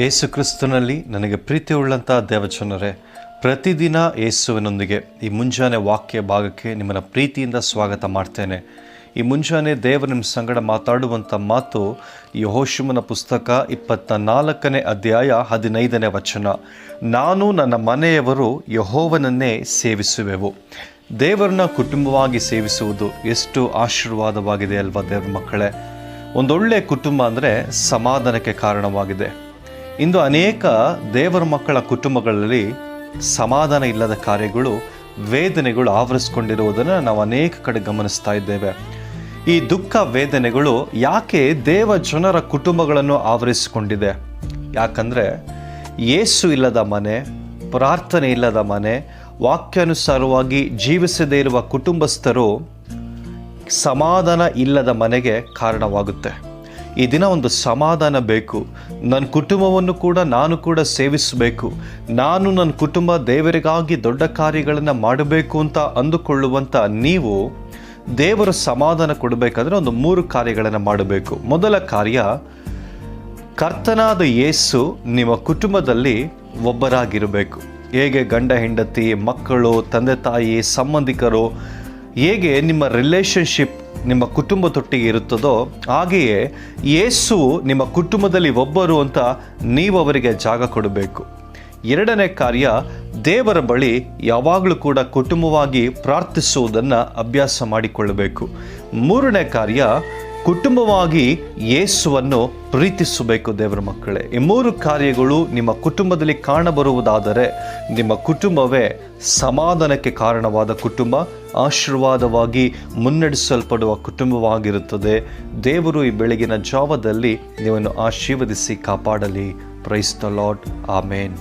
ಏಸು ಕ್ರಿಸ್ತನಲ್ಲಿ ನನಗೆ ಪ್ರೀತಿಯುಳ್ಳಂಥ ದೇವಚನರೇ ಪ್ರತಿದಿನ ಏಸುವಿನೊಂದಿಗೆ ಈ ಮುಂಜಾನೆ ವಾಕ್ಯ ಭಾಗಕ್ಕೆ ನಿಮ್ಮನ್ನು ಪ್ರೀತಿಯಿಂದ ಸ್ವಾಗತ ಮಾಡ್ತೇನೆ. ಈ ಮುಂಜಾನೆ ದೇವರು ನಿಮ್ಮ ಸಂಗಡ ಮಾತಾಡುವಂಥ ಮಾತು ಯಹೋಶುಮನ ಪುಸ್ತಕ ಇಪ್ಪತ್ತ ನಾಲ್ಕನೇ ಅಧ್ಯಾಯ ಹದಿನೈದನೇ ವಚನ. ನಾನು ನನ್ನ ಮನೆಯವರು ಯಹೋವನನ್ನೇ ಸೇವಿಸುವೆವು. ದೇವರನ್ನ ಕುಟುಂಬವಾಗಿ ಸೇವಿಸುವುದು ಎಷ್ಟು ಆಶೀರ್ವಾದವಾಗಿದೆ ಅಲ್ವಾ ದೇವ್ರ ಮಕ್ಕಳೇ. ಒಂದೊಳ್ಳೆಯ ಕುಟುಂಬ ಅಂದರೆ ಸಮಾಧಾನಕ್ಕೆ ಕಾರಣವಾಗಿದೆ. ಇಂದು ಅನೇಕ ದೇವರ ಮಕ್ಕಳ ಕುಟುಂಬಗಳಲ್ಲಿ ಸಮಾಧಾನ ಇಲ್ಲದ ಕಾರ್ಯಗಳು, ವೇದನೆಗಳು ಆವರಿಸ್ಕೊಂಡಿರುವುದನ್ನು ನಾವು ಅನೇಕ ಕಡೆ ಗಮನಿಸ್ತಾ ಇದ್ದೇವೆ. ಈ ದುಃಖ, ವೇದನೆಗಳು ಯಾಕೆ ದೇವ ಜನರ ಕುಟುಂಬಗಳನ್ನು ಆವರಿಸಿಕೊಂಡಿದೆ? ಯಾಕಂದರೆ ಏಸು ಇಲ್ಲದ ಮನೆ, ಪ್ರಾರ್ಥನೆ ಇಲ್ಲದ ಮನೆ, ವಾಕ್ಯಾನುಸಾರವಾಗಿ ಜೀವಿಸದೇ ಇರುವ ಕುಟುಂಬಸ್ಥರು ಸಮಾಧಾನ ಇಲ್ಲದ ಮನೆಗೆ ಕಾರಣವಾಗುತ್ತೆ. ಈ ದಿನ ಒಂದು ಸಮಾಧಾನ ಬೇಕು. ನನ್ನ ಕುಟುಂಬವನ್ನು ಕೂಡ ನಾನು ಕೂಡ ಸೇವಿಸಬೇಕು. ನಾನು ನನ್ನ ಕುಟುಂಬ ದೇವರಿಗಾಗಿ ದೊಡ್ಡ ಕಾರ್ಯಗಳನ್ನು ಮಾಡಬೇಕು ಅಂತ ಅಂದುಕೊಳ್ಳುವಂಥ ನೀವು ದೇವರ ಸಮಾಧಾನ ಕೊಡಬೇಕಂದ್ರೆ ಒಂದು ಮೂರು ಕಾರ್ಯಗಳನ್ನು ಮಾಡಬೇಕು. ಮೊದಲ ಕಾರ್ಯ, ಕರ್ತನಾದ ಯೇಸು ನಿಮ್ಮ ಕುಟುಂಬದಲ್ಲಿ ಒಬ್ಬರಾಗಿರಬೇಕು. ಹೇಗೆ ಗಂಡ, ಹೆಂಡತಿ, ಮಕ್ಕಳು, ತಂದೆ, ತಾಯಿ, ಸಂಬಂಧಿಕರು ಹೇಗೆ ನಿಮ್ಮ ರಿಲೇಷನ್ಶಿಪ್ ನಿಮ್ಮ ಕುಟುಂಬದೊಟ್ಟಿಗೆ ಇರುತ್ತದೋ ಹಾಗೆಯೇ ಯೇಸು ನಿಮ್ಮ ಕುಟುಂಬದಲ್ಲಿ ಒಬ್ಬರು ಅಂತ ನೀವು ಅವರಿಗೆ ಜಾಗ ಕೊಡಬೇಕು. ಎರಡನೇ ಕಾರ್ಯ, ದೇವರ ಬಳಿ ಯಾವಾಗಲೂ ಕೂಡ ಕುಟುಂಬವಾಗಿ ಪ್ರಾರ್ಥಿಸುವುದನ್ನು ಅಭ್ಯಾಸ ಮಾಡಿಕೊಳ್ಳಬೇಕು. ಮೂರನೇ ಕಾರ್ಯ ಕುಟುಂಬವಾಗಿ ಯೇಸುವನ್ನು ಪ್ರೀತಿಸಬೇಕು ದೇವರ ಮಕ್ಕಳೇ. ಈ ಮೂರು ಕಾರ್ಯಗಳು ನಿಮ್ಮ ಕುಟುಂಬದಲ್ಲಿ ಕಾಣಬರುವುದಾದರೆ ನಿಮ್ಮ ಕುಟುಂಬವೇ ಸಮಾಧಾನಕ್ಕೆ ಕಾರಣವಾದ ಕುಟುಂಬ, ಆಶೀರ್ವಾದವಾಗಿ ಮುನ್ನಡೆಸಲ್ಪಡುವ ಕುಟುಂಬವಾಗಿರುತ್ತದೆ. ದೇವರು ಈ ಬೆಳಗಿನ ಜಾವದಲ್ಲಿ ನೀವನ್ನು ಆಶೀರ್ವದಿಸಿ ಕಾಪಾಡಲಿ. Praise the Lad amen